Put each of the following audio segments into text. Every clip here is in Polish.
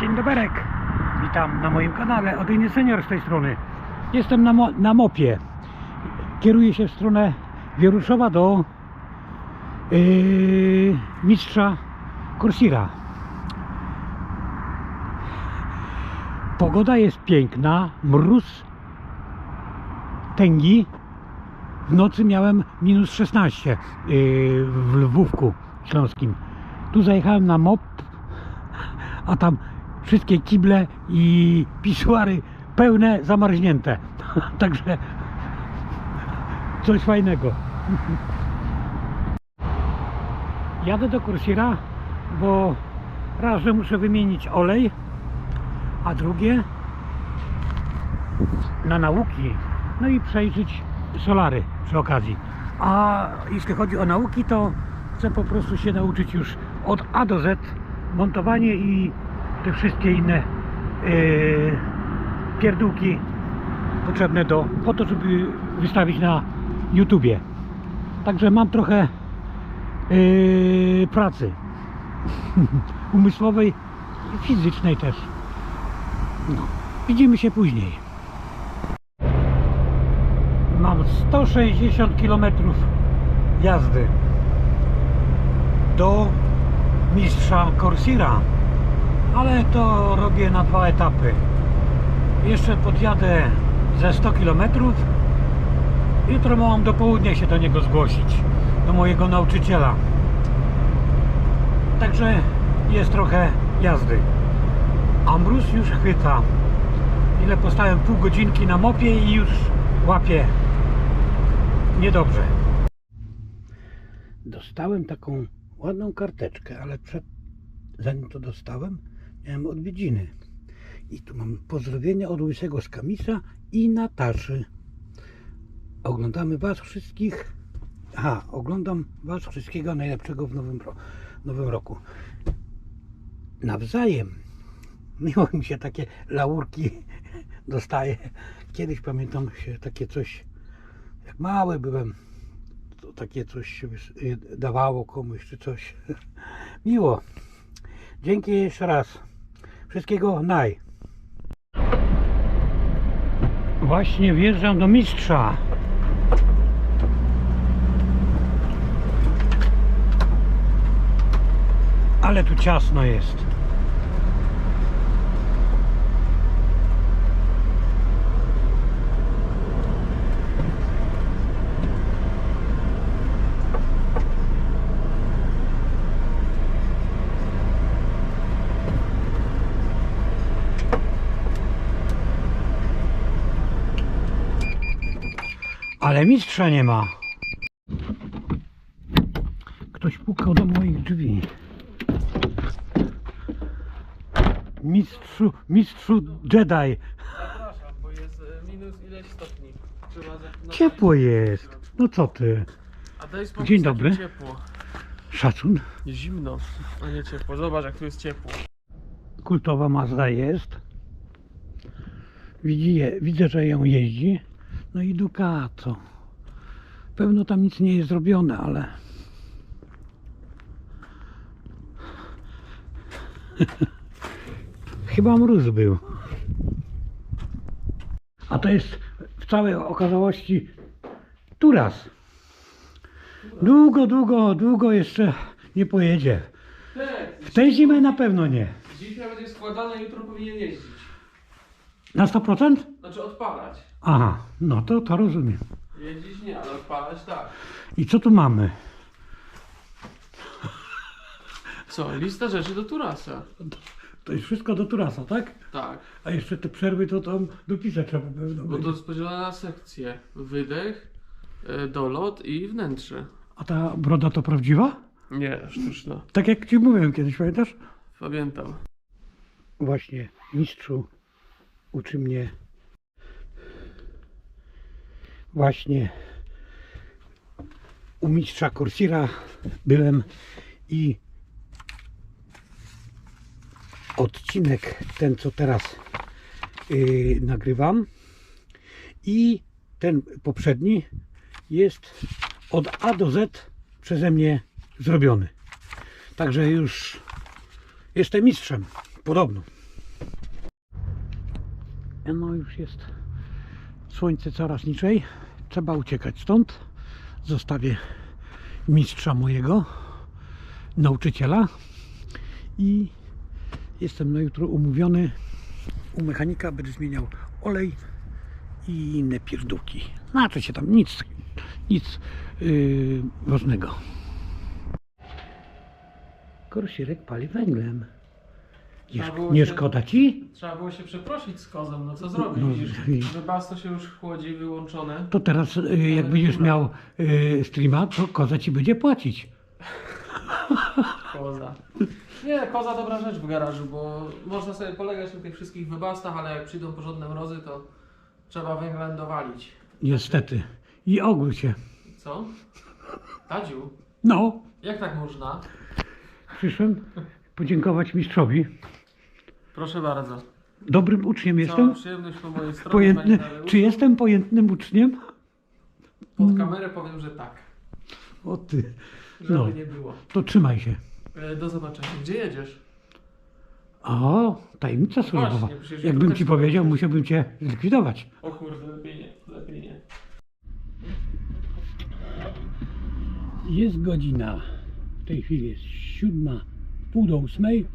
Dzień doberek. Witam na moim kanale. Odyjny Senior z tej strony. Jestem na, mo- na mopie. Kieruję się w stronę Wieruszowa do yy, mistrza Korsira. Pogoda jest piękna, mróz tęgi. W nocy miałem minus 16 yy, w Lwówku Śląskim. Tu zajechałem na mop, a tam wszystkie kible i pisuary pełne, zamarznięte. Także coś fajnego. Jadę do Kursira, bo raz, że muszę wymienić olej, a drugie na nauki, no i przejrzeć solary przy okazji. A jeśli chodzi o nauki, to chcę po prostu się nauczyć już od A do Z montowanie i te wszystkie inne yy, pierdółki potrzebne do, po to, żeby wystawić na YouTubie. Także mam trochę yy, pracy umysłowej i fizycznej też. No, widzimy się później. Mam 160 km jazdy do mistrza Corsira, ale to robię na dwa etapy. Jeszcze podjadę ze 100 km. Jutro mam do południa się do niego zgłosić, do mojego nauczyciela. Także jest trochę jazdy. A mróz już chwyta. Ile postałem pół godzinki na mopie i już łapię. Niedobrze. Dostałem taką ładną karteczkę, ale przed, zanim to dostałem, odwiedziny. I tu mam pozdrowienia od Łysego z Kamisa i Nataszy. Oglądamy Was wszystkich. Aha, oglądam Was wszystkiego najlepszego w nowym, nowym roku. Nawzajem. Miło mi się takie laurki dostaje. Kiedyś pamiętam się takie coś, jak mały byłem, to takie coś y, dawało komuś czy coś. Miło. Dzięki jeszcze raz. Wszystkiego naj. Właśnie wjeżdżam do mistrza. Ale tu ciasno jest. Ale mistrza nie ma. Ktoś pukał do moich drzwi. Mistrzu, mistrzu Jedi. Zapraszam, bo jest e, minus ileś stopni. Trzeba za- Ciepło jest. No co ty? A Dzień jest takie dobry. ciepło. Szacun. Zimno, a nie ciepło. Zobacz jak tu jest ciepło. Kultowa Mazda jest. Widzi, je- widzę, że ją jeździ. No i Ducato. Pewno tam nic nie jest zrobione, ale... Chyba mróz był. A to jest w całej okazałości Turas. Długo, długo, długo jeszcze nie pojedzie. W tej zimę na pewno nie. Dzisiaj będzie składane, jutro powinien jeździć. Na 100%? Znaczy odpalać. Aha, no to, to rozumiem. Jeździć nie, ale odpalać tak. I co tu mamy? Co? Lista rzeczy do Turasa. To jest wszystko do Turasa, tak? Tak, A jeszcze te przerwy to tam dopisać trzeba pewno. bo to jest podzielone na sekcje. Wydech, e, dolot i wnętrze. A ta broda to prawdziwa? Nie, sztuczna. Tak jak ci mówiłem kiedyś, pamiętasz? Pamiętam. Właśnie mistrzu uczy mnie właśnie u mistrza Corsira byłem i odcinek ten co teraz yy, nagrywam i ten poprzedni jest od A do Z przeze mnie zrobiony. Także już jestem mistrzem, podobno. No już jest słońce coraz niżej. Trzeba uciekać stąd. Zostawię mistrza mojego, nauczyciela i jestem na jutro umówiony u mechanika. Będę zmieniał olej i inne pierdółki. Znaczy się tam nic, nic yy, ważnego. Korsirek pali węglem. Nie, było nie się- szkoda ci? Trzeba było się przeprosić z kozem, no co zrobić? No, Widzisz, się już chłodzi, wyłączone. To teraz, y, jak będziesz miał y, streama, to koza ci będzie płacić. Koza. Nie, koza dobra rzecz w garażu, bo można sobie polegać na tych wszystkich wybastach, ale jak przyjdą porządne mrozy, to trzeba węglem dowalić. Niestety. I ogól się. Co? Tadziu, No, jak tak można? przyszłem podziękować mistrzowi. Proszę bardzo. Dobrym uczniem Cała jestem. przyjemność po mojej stronie. Pojętny, panie czy jestem pojętnym uczniem? Pod kamerę powiem, że tak. O ty. Żeby No. nie było. To trzymaj się. E, Do zobaczenia. Gdzie jedziesz? O, tajemnica służbowa. Przecież Jakbym też ci powiem. powiedział, musiałbym cię zlikwidować. O kurde, lepiej nie, lepiej nie. Jest godzina. W tej chwili jest siódma, pół do ósmej.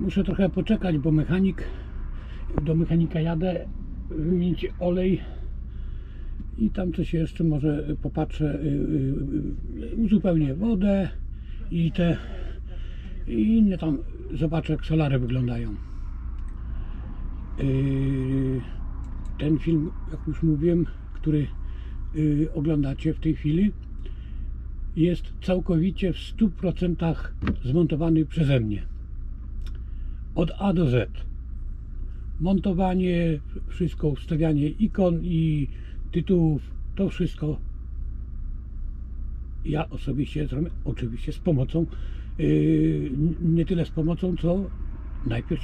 Muszę trochę poczekać, bo mechanik, do mechanika jadę, wymienić olej i tam coś jeszcze może popatrzę, y, y, y, uzupełnię wodę i te i inne tam zobaczę jak solary wyglądają. Ten film, jak już mówiłem, który oglądacie w tej chwili, jest całkowicie w 100% zmontowany przeze mnie. Od A do Z. Montowanie, wszystko, ustawianie ikon i tytułów, to wszystko ja osobiście zrobię, oczywiście z pomocą, yy, nie tyle z pomocą, co najpierw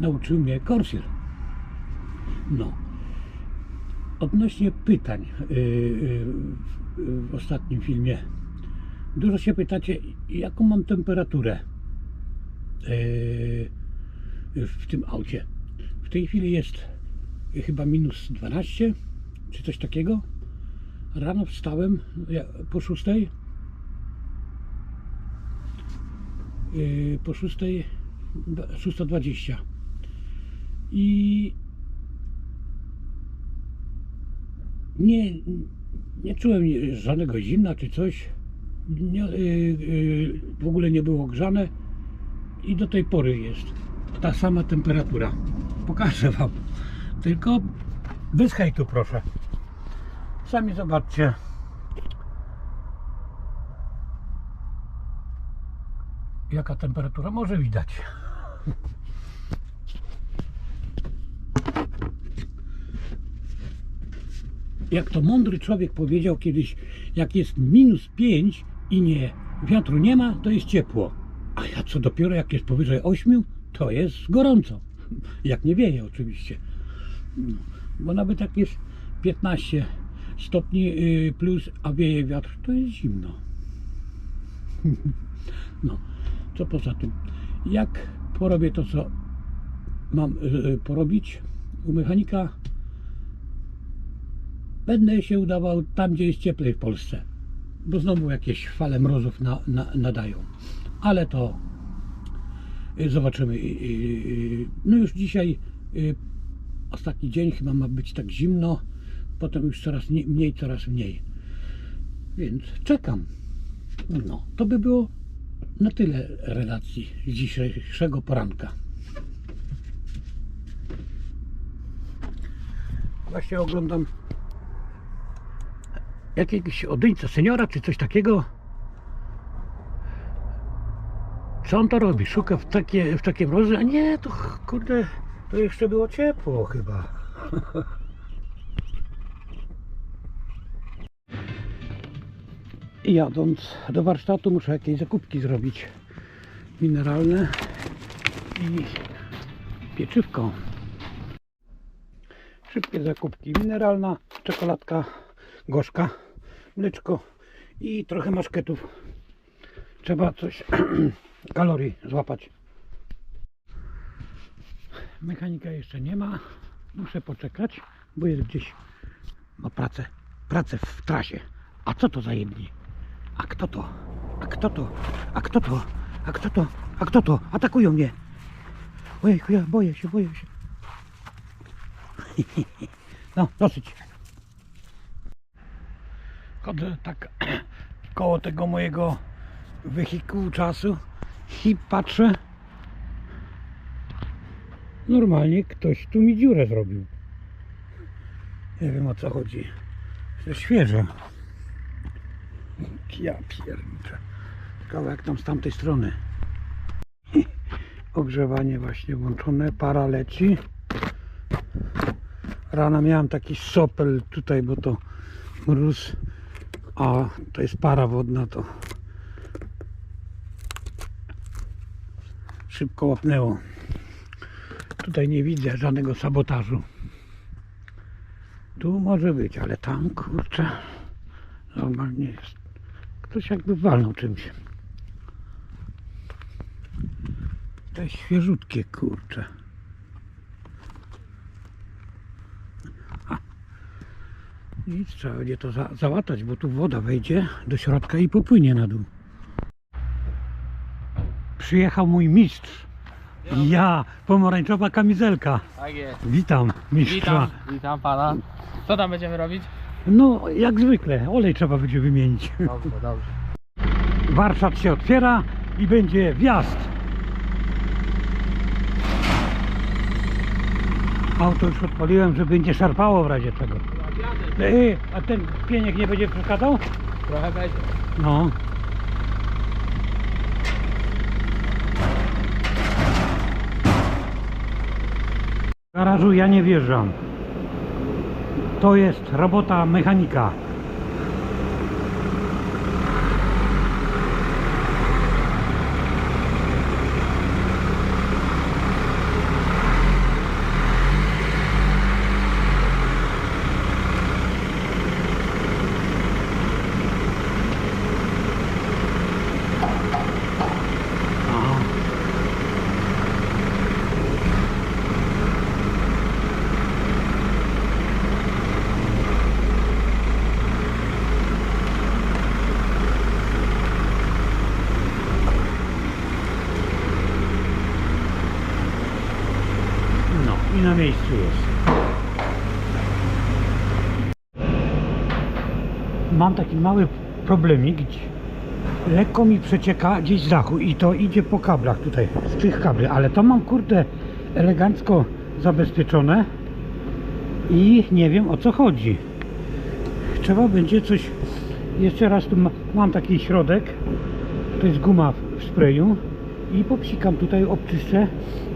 nauczył mnie Corsair. No. Odnośnie pytań yy, yy, w ostatnim filmie. Dużo się pytacie, jaką mam temperaturę yy, w tym aucie. W tej chwili jest chyba minus 12, czy coś takiego. Rano wstałem ja- po 6. Yy, po 6. 6.20 i nie, nie czułem żadnego zimna czy coś. Nie, yy, yy, w ogóle nie było grzane i do tej pory jest ta sama temperatura. Pokażę Wam. Tylko bez hejtu proszę. Sami zobaczcie. Jaka temperatura może widać. jak to mądry człowiek powiedział kiedyś, jak jest minus 5 i nie wiatru nie ma, to jest ciepło. A ja co dopiero jak jest powyżej 8, to jest gorąco. Jak nie wieje oczywiście. No, Bo nawet jak jest 15 stopni y, plus, a wieje wiatr, to jest zimno. No, co poza tym, jak porobię to, co mam y, porobić u mechanika, będę się udawał tam, gdzie jest cieplej w Polsce. Bo znowu jakieś fale mrozów na, na, nadają. Ale to y, zobaczymy. No już dzisiaj y, ostatni dzień chyba ma być tak zimno. Potem już coraz nie- mniej, coraz mniej. Więc czekam. No, to by było na tyle relacji z dzisiejszego poranka. Właśnie oglądam jakiegoś odyńca seniora czy coś takiego. Co on to robi? Szuka w takie, w takie mrozy? A nie, to kurde, to jeszcze było ciepło chyba. Jadąc do warsztatu muszę jakieś zakupki zrobić mineralne i pieczywko. Szybkie zakupki. Mineralna, czekoladka gorzka, mleczko i trochę maszketów. Trzeba coś kalorii złapać. Mechanika jeszcze nie ma. Muszę poczekać, bo jest gdzieś ma pracę, pracę w trasie. A co to za jedni? A kto to? A kto to? A kto to? A kto to? A kto to? Atakują mnie. Ojejku, ja boję się, boję się. No, dosyć. Chodzę tak koło tego mojego wehikułu czasu i patrzę. Normalnie ktoś tu mi dziurę zrobił. Nie wiem o co chodzi. To świeże. Ja pierniczę. Jak tam z tamtej strony. Ogrzewanie właśnie włączone, para leci. Rano miałem taki sopel tutaj, bo to mróz, a to jest para wodna, to szybko łapnęło. Tutaj nie widzę żadnego sabotażu. Tu może być, ale tam kurczę normalnie jest. Ktoś jakby walnął czymś. Jest świeżutkie kurczę. Ha. Nic, trzeba będzie to za załatać, bo tu woda wejdzie do środka i popłynie na dół. Przyjechał mój mistrz. Ja, pomarańczowa kamizelka. Tak jest. Witam mistrza. Witam, witam pana. Co tam będziemy robić? No, jak zwykle, olej trzeba będzie wymienić. Dobrze, dobrze. Warsztat się otwiera i będzie wjazd. Auto już odpaliłem, żeby nie szarpało w razie czego. Ej, a ten pieniek nie będzie przeszkadzał? Trochę będzie. No. Garażu ja nie wjeżdżam. To jest robota mechanika. Aha. No i na miejscu jest. Mam taki mały problemik. Lekko mi przecieka gdzieś z dachu i to idzie po kablach tutaj, z tych kabli, ale to mam kurde elegancko zabezpieczone i nie wiem o co chodzi. Trzeba będzie coś, jeszcze raz tu ma, mam taki środek, to jest guma w sprayu i popsikam tutaj, obczyszczę,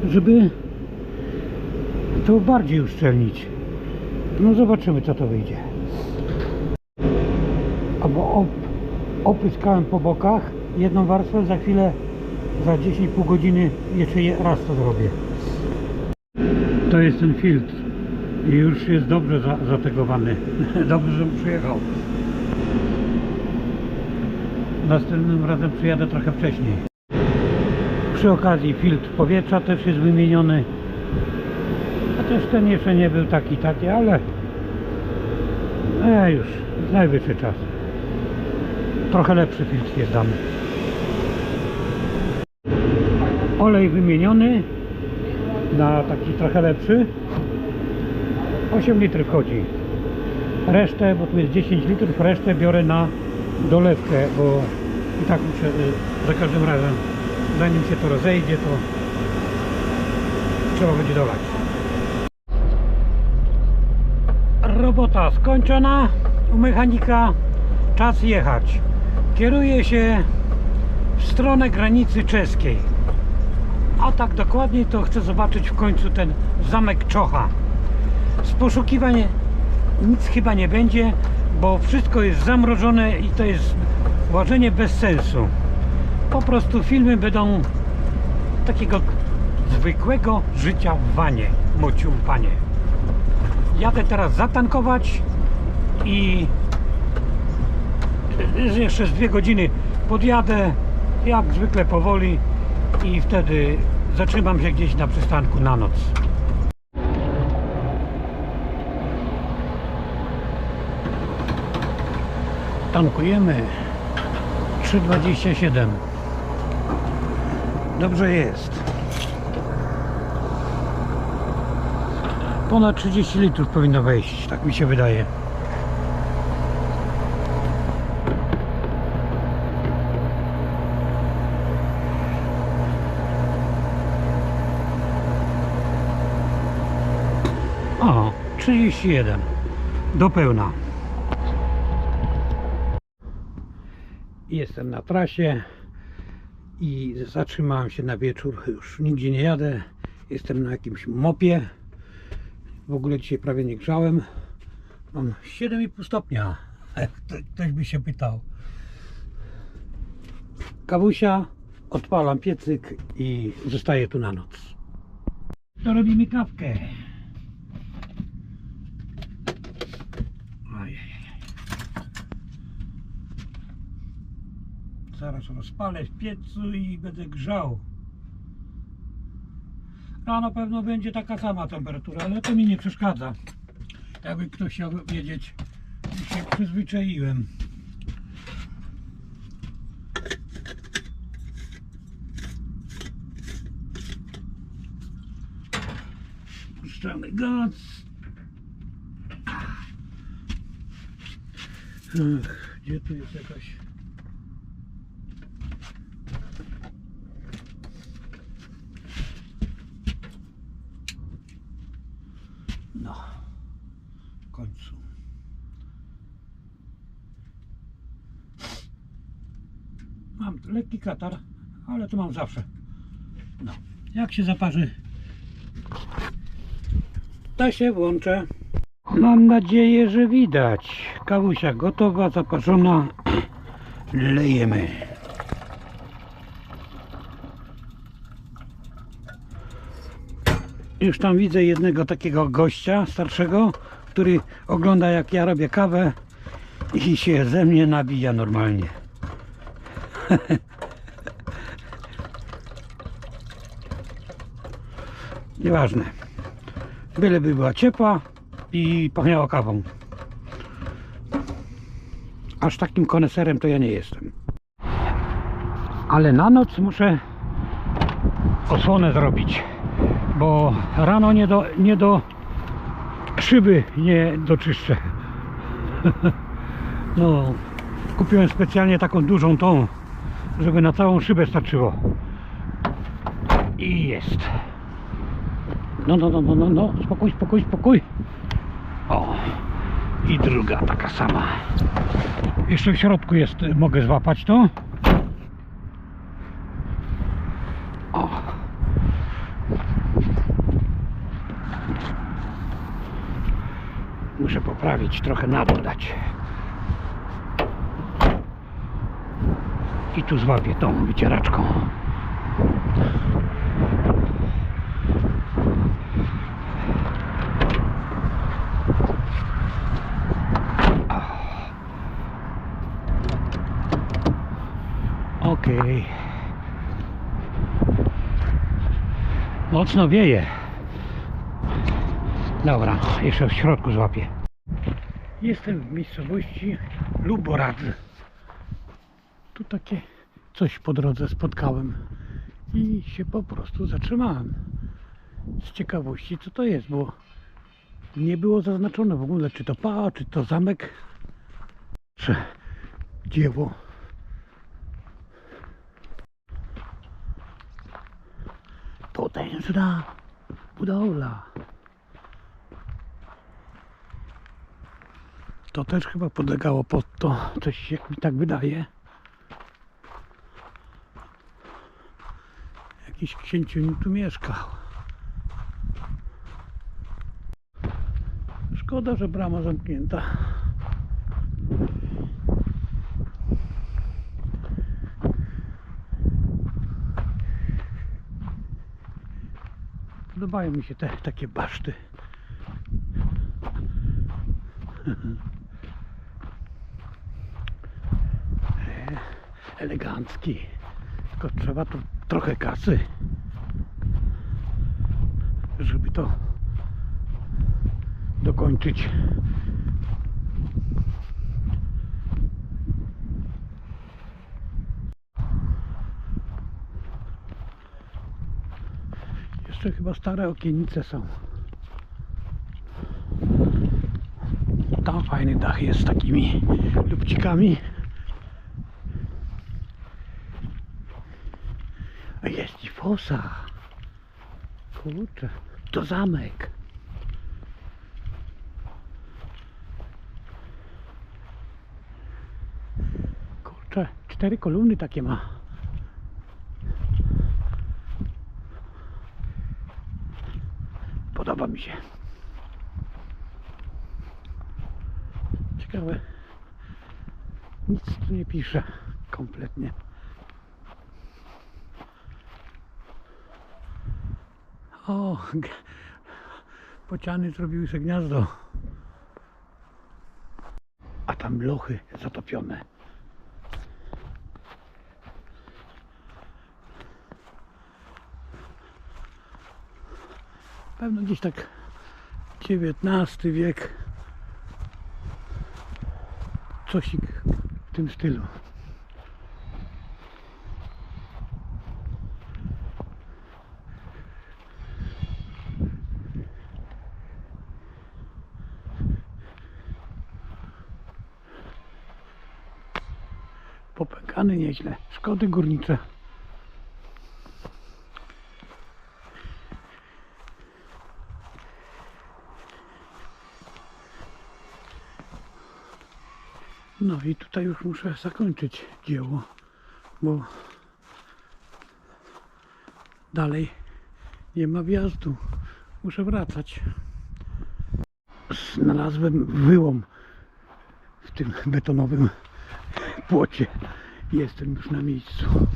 żeby to bardziej uszczelnić. No zobaczymy co to wyjdzie. Albo op, opryskałem po bokach jedną warstwę, za chwilę, za 10,5 godziny jeszcze je- raz to zrobię. To jest ten filtr i już jest dobrze za, zategowany. dobrze, żebym przyjechał. Następnym razem przyjadę trochę wcześniej. Przy okazji filtr powietrza też jest wymieniony. Chociaż ten jeszcze nie był taki, taki, ale e, już najwyższy czas. Trochę lepszy filtr jest dany. Olej wymieniony na taki trochę lepszy. 8 litrów wchodzi. Resztę, bo tu jest 10 litrów, resztę biorę na dolewkę, bo i tak muszę y, za każdym razem, zanim się to rozejdzie, to trzeba będzie dolać. Skończona u mechanika. Czas jechać. Kieruję się w stronę granicy czeskiej. A tak dokładniej to chcę zobaczyć w końcu ten zamek Czocha. Z poszukiwań nic chyba nie będzie, bo wszystko jest zamrożone i to jest łażenie bez sensu. Po prostu filmy będą takiego zwykłego życia w wanie, mocium panie jadę teraz zatankować i jeszcze z dwie godziny podjadę jak zwykle powoli i wtedy zatrzymam się gdzieś na przystanku na noc. Tankujemy. 3,27 dobrze jest. Ponad 30 litrów powinno wejść, tak mi się wydaje. O, 31. Do pełna. Jestem na trasie i zatrzymałem się na wieczór. Już nigdzie nie jadę. Jestem na jakimś mopie. W ogóle dzisiaj prawie nie grzałem. Mam 7,5 stopnia. Kto- Ktoś by się pytał. Kawusia, odpalam piecyk i zostaję tu na noc. To robimy kawkę. Zaraz rozpalę w piecu i będę grzał. Rano pewno będzie taka sama temperatura, ale to mi nie przeszkadza. Jakby ktoś chciał wiedzieć, się przyzwyczaiłem. Puszczamy gaz. Ach, gdzie tu jest jakaś... No, w końcu. Katar, ale to mam zawsze. No, jak się zaparzy, to się włączę. Mam nadzieję, że widać. Kawusia gotowa, zaparzona. Lejemy. Już tam widzę jednego takiego gościa starszego, który ogląda jak ja robię kawę i się ze mnie nabija normalnie. Nieważne. Byleby była ciepła i pachniała kawą. Aż takim koneserem to ja nie jestem. Ale na noc muszę osłonę zrobić, bo rano nie do, nie do szyby nie doczyszczę. No, kupiłem specjalnie taką dużą tą, żeby na całą szybę starczyło. I jest. No, no, no, no, no, no, spokój, spokój, spokój. O, i druga taka sama. Jeszcze w środku jest, mogę złapać to. O. Muszę poprawić, trochę na dół dać. I tu złapię tą wycieraczką. Mocno wieje. Dobra, jeszcze w środku złapię. Jestem w miejscowości Luboradzy. Tu takie coś po drodze spotkałem i się po prostu zatrzymałem. Z ciekawości co to jest, bo nie było zaznaczone w ogóle czy to pa, czy to zamek, czy dzieło. Potężna budowla. To też chyba podlegało pod to, coś jak mi tak wydaje. Jakiś księciu tu mieszkał. Szkoda, że brama zamknięta. Podobają mi się te takie baszty. E, Elegancki. Tylko trzeba tu trochę kasy, żeby to dokończyć. Jeszcze chyba stare okiennice są. Tam fajny dach jest z takimi lubcikami. A jest i fosa. Kurczę, to zamek. Kurczę, cztery kolumny takie ma. Podoba mi się. Ciekawe. Nic tu nie pisze kompletnie. O, bociany zrobiły sobie gniazdo. A tam lochy zatopione. Pewno gdzieś tak XIX wiek. Cosik tym stylu. Popękany nieźle. Szkody górnicze. No i tutaj już muszę zakończyć dzieło, bo dalej nie ma wjazdu. Muszę wracać. Znalazłem wyłom w tym betonowym płocie. Jestem już na miejscu.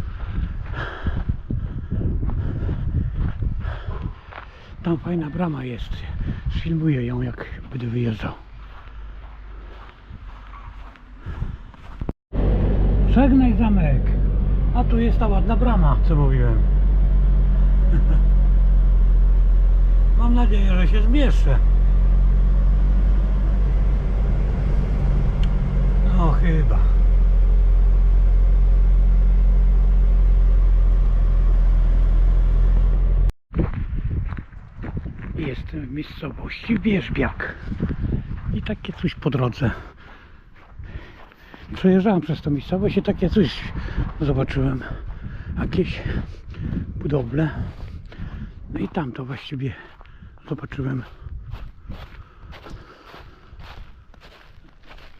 Tam fajna brama jest. Sfilmuję ją jak będę wyjeżdżał. Żegnaj zamek. A tu jest ta ładna brama, co mówiłem. Mam nadzieję, że się zmieszczę. No chyba. Jestem w miejscowości Wierzbiak. I takie coś po drodze. Przejeżdżałem przez tą miejscowość i takie coś zobaczyłem. Jakieś budowle. No i tam to właściwie zobaczyłem.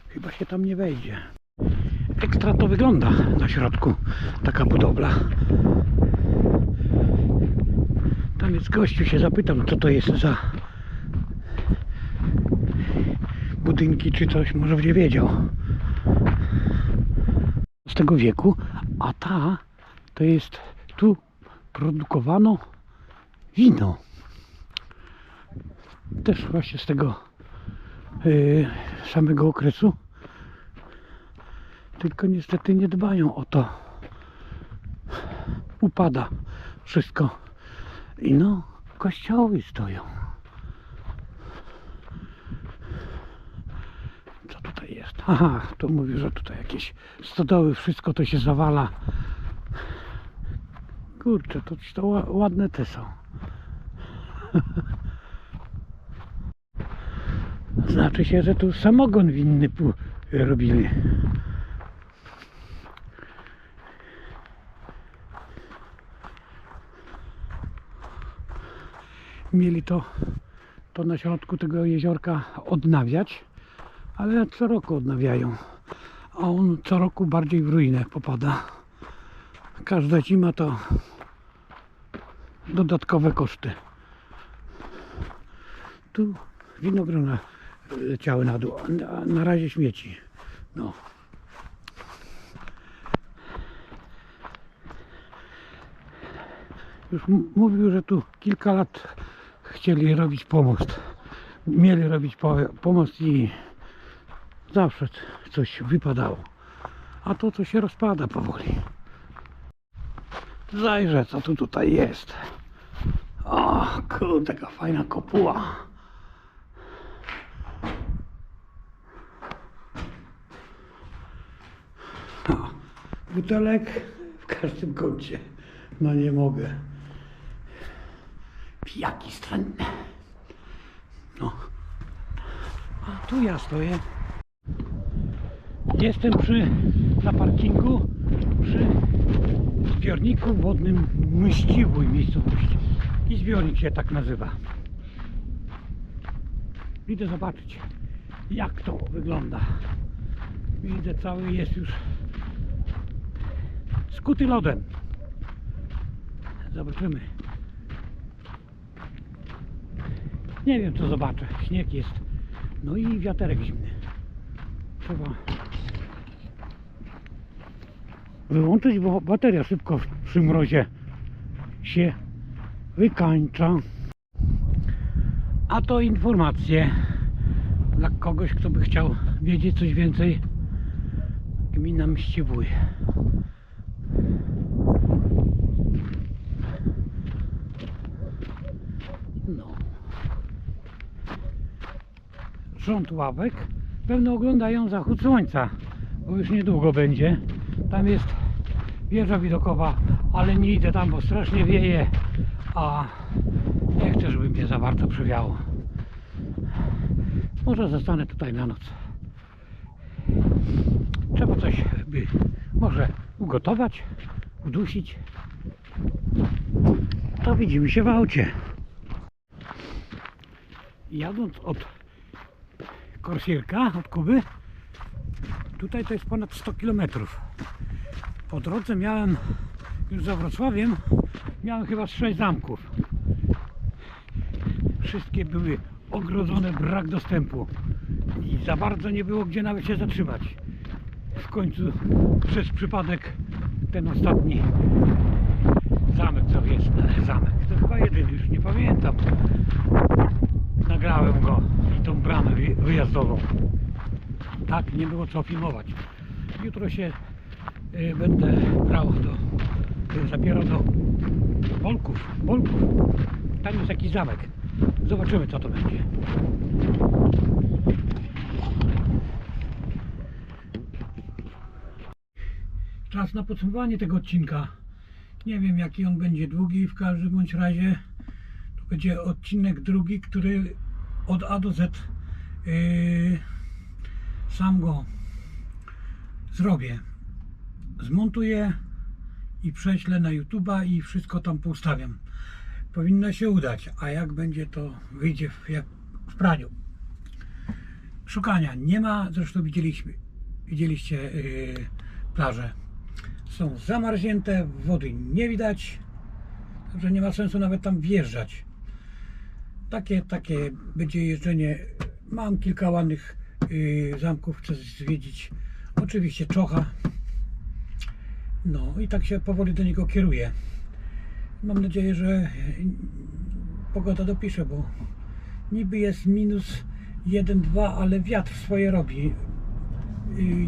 Chyba się tam nie wejdzie. Ekstra to wygląda na środku taka budowla. Tam jest gościu, się zapytam co to jest za budynki czy coś, może będzie wiedział wieku, a ta to jest tu produkowano wino. Też właśnie z tego yy, samego okresu. Tylko niestety nie dbają o to. Upada wszystko. I no, kościoły stoją. Co tutaj jest? Aha, to mówił, że tutaj jakieś stodoły, wszystko to się zawala. Kurczę, to, to ła- ładne te są. Znaczy się, że tu samogon winny robili. Mieli to, to na środku tego jeziorka odnawiać ale co roku odnawiają. A on co roku bardziej w ruinę popada. Każda zima to dodatkowe koszty. Tu winogrona leciały na dół, na, na razie śmieci. No. Już mówił, że tu kilka lat chcieli robić pomost. Mieli robić po, pomost i zawsze coś wypadało. A to co się rozpada powoli. Zajrzę co tu tutaj jest. O kurde, taka fajna kopuła. Butelek w każdym kącie. No nie mogę. Jaki wstrętny. No. A tu ja stoję. Jestem przy, na parkingu przy zbiorniku wodnym Mściwój miejscowości. I zbiornik się tak nazywa. Idę zobaczyć jak to wygląda. Widzę cały jest już skuty lodem. Zobaczymy. Nie wiem co zobaczę. Śnieg jest. No i wiaterek zimny. Trzeba wyłączyć, bo bateria szybko przy mrozie się wykańcza. A to informacje dla kogoś, kto by chciał wiedzieć coś więcej. Gmina Mściwój. No. Rząd ławek pewno oglądają zachód słońca, bo już niedługo będzie. Tam jest wieża widokowa, ale nie idę tam, bo strasznie wieje, a nie chcę, żeby mnie za bardzo przywiało. Może zostanę tutaj na noc. Trzeba coś by może ugotować, udusić. To widzimy się w aucie. Jadąc od Korsierka, od Kuby, tutaj to jest ponad 100 km. Po drodze miałem, już za Wrocławiem, miałem chyba 6 zamków. Wszystkie były ogrodzone, brak dostępu i za bardzo nie było gdzie nawet się zatrzymać. W końcu przez przypadek ten ostatni zamek co jest, zamek, to chyba jedyny, już nie pamiętam. Nagrałem go i tą bramę wy- wyjazdową. Tak, nie było co filmować. Jutro się będę brał do, y, zabierał do Bolków, Bolków. Tam jest jakiś zamek. Zobaczymy co to będzie. Czas na podsumowanie tego odcinka. Nie wiem jaki on będzie długi, w każdym bądź razie to będzie odcinek drugi, który od A do Z yy, sam go zrobię. Zmontuję i prześlę na YouTube'a i wszystko tam poustawiam. Powinno się udać, a jak będzie to wyjdzie w, jak w praniu. Szukania nie ma, zresztą widzieliśmy, widzieliście yy, plaże. Są zamarznięte, wody nie widać, także nie ma sensu nawet tam wjeżdżać. Takie, takie będzie jeżdżenie. Mam kilka ładnych yy, zamków, chcę zwiedzić. Oczywiście Czocha. No i tak się powoli do niego kieruję. Mam nadzieję, że pogoda dopisze, bo niby jest minus 1-2, ale wiatr swoje robi.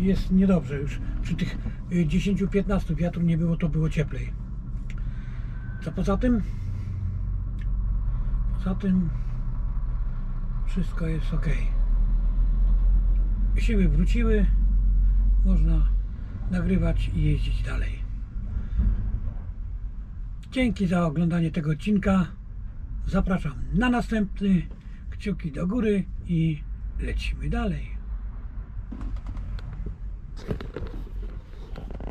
Jest niedobrze już. Przy tych yy, 10-15 wiatru nie było, to było cieplej. Co poza tym? Poza tym wszystko jest ok. Siły wróciły, można nagrywać i jeździć dalej. Dzięki za oglądanie tego odcinka. Zapraszam na następny. Kciuki do góry i lecimy dalej.